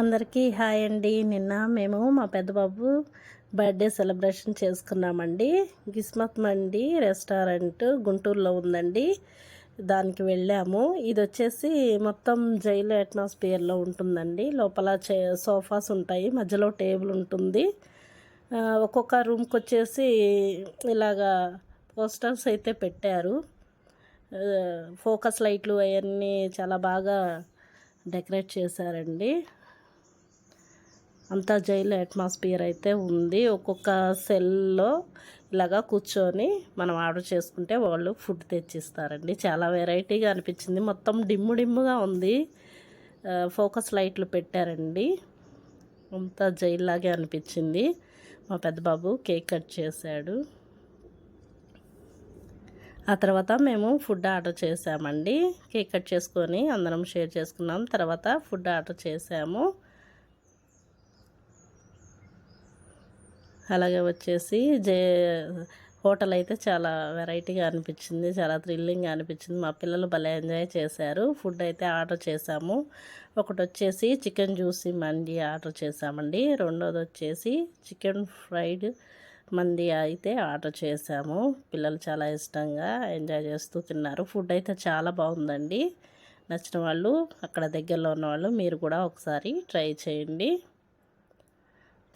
అందరికీ హాయ్ అండి. నిన్న మేము మా పెద్ద బాబు బర్త్డే సెలబ్రేషన్ చేసుకున్నామండి. గిస్మత్ మండి రెస్టారెంట్ గుంటూరులో ఉందండి. దానికి వెళ్ళాము. ఇది వచ్చేసి మొత్తం జైలు అట్మాస్ఫియర్లో ఉంటుందండి. లోపల చే సోఫాస్ ఉంటాయి. మధ్యలో టేబుల్ ఉంటుంది. ఒక్కొక్క రూమ్కి వచ్చేసి ఇలాగా పోస్టర్స్ అయితే పెట్టారు. ఫోకస్ లైట్లు అవన్నీ చాలా బాగా డెకరేట్ చేశారండి. అంతా జైలు అట్మాస్ఫియర్ అయితే ఉంది. ఒక్కొక్క సెల్లో ఇలాగా కూర్చొని మనం ఆర్డర్ చేసుకుంటే వాళ్ళు ఫుడ్ తెచ్చిస్తారండి. చాలా వెరైటీగా అనిపించింది. మొత్తం డిమ్ము డిమ్ముగా ఉంది. ఫోకస్ లైట్లు పెట్టారండి. అంతా జైల్లాగే అనిపించింది. మా పెద్దబాబు కేక్ కట్ చేశాడు. ఆ తర్వాత మేము ఫుడ్ ఆర్డర్ చేసామండి కేక్ కట్ చేసుకొని అందరం షేర్ చేసుకున్నాం. తర్వాత ఫుడ్ ఆర్డర్ చేసాము అలాగే వచ్చేసి జే హోటల్ అయితే చాలా వెరైటీగా అనిపించింది చాలా థ్రిల్లింగ్గా అనిపించింది. మా పిల్లలు భలే ఎంజాయ్ చేశారు. ఫుడ్ అయితే ఆర్డర్ చేశాము. ఒకటి వచ్చేసి చికెన్ జ్యూసీ మండి ఆర్డర్ చేశామండి. రెండోది వచ్చేసి చికెన్ ఫ్రైడ్ మంది అయితే ఆర్డర్ చేసాము పిల్లలు చాలా ఇష్టంగా ఎంజాయ్ చేస్తూ తిన్నారు. ఫుడ్ అయితే చాలా బాగుందండి. నచ్చిన వాళ్ళు అక్కడ దగ్గరలో ఉన్న వాళ్ళు మీరు కూడా ఒకసారి ట్రై చేయండి.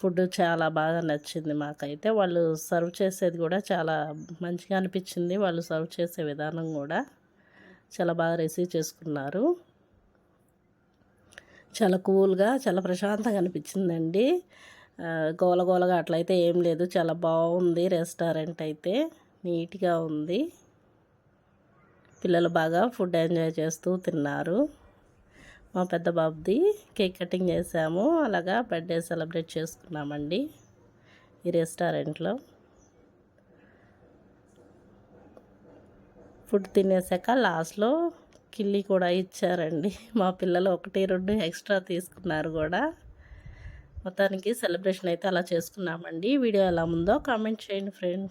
ఫుడ్ చాలా బాగా నచ్చింది మాకైతే. వాళ్ళు సర్వ్ చేసేది కూడా చాలా మంచిగా అనిపించింది. వాళ్ళు సర్వ్ చేసే విధానం కూడా చాలా బాగా రిసీవ్ చేసుకున్నారు. చాలా కూల్గా చాలా ప్రశాంతంగా అనిపించిందండి. గోలగోలగా అట్లయితే ఏం లేదు. చాలా బాగుంది రెస్టారెంట్ అయితే. నీట్గా ఉంది. పిల్లలు బాగా ఫుడ్ ఎంజాయ్ చేస్తూ తిన్నారు. మా పెద్ద బాబుది కేక్ కటింగ్ చేసాము. అలాగా బర్త్డే సెలబ్రేట్ చేసుకున్నామండి ఈ రెస్టారెంట్లో. ఫుడ్ తినేసాక లాస్ట్లో కిల్లి కూడా ఇచ్చారండి. మా పిల్లలు ఒకటి రెండు ఎక్స్ట్రా తీసుకున్నారు కూడా. మొత్తానికి సెలబ్రేషన్ అయితే అలా చేసుకున్నామండి. వీడియో ఎలా ఉందో కామెంట్ చేయండి ఫ్రెండ్స్.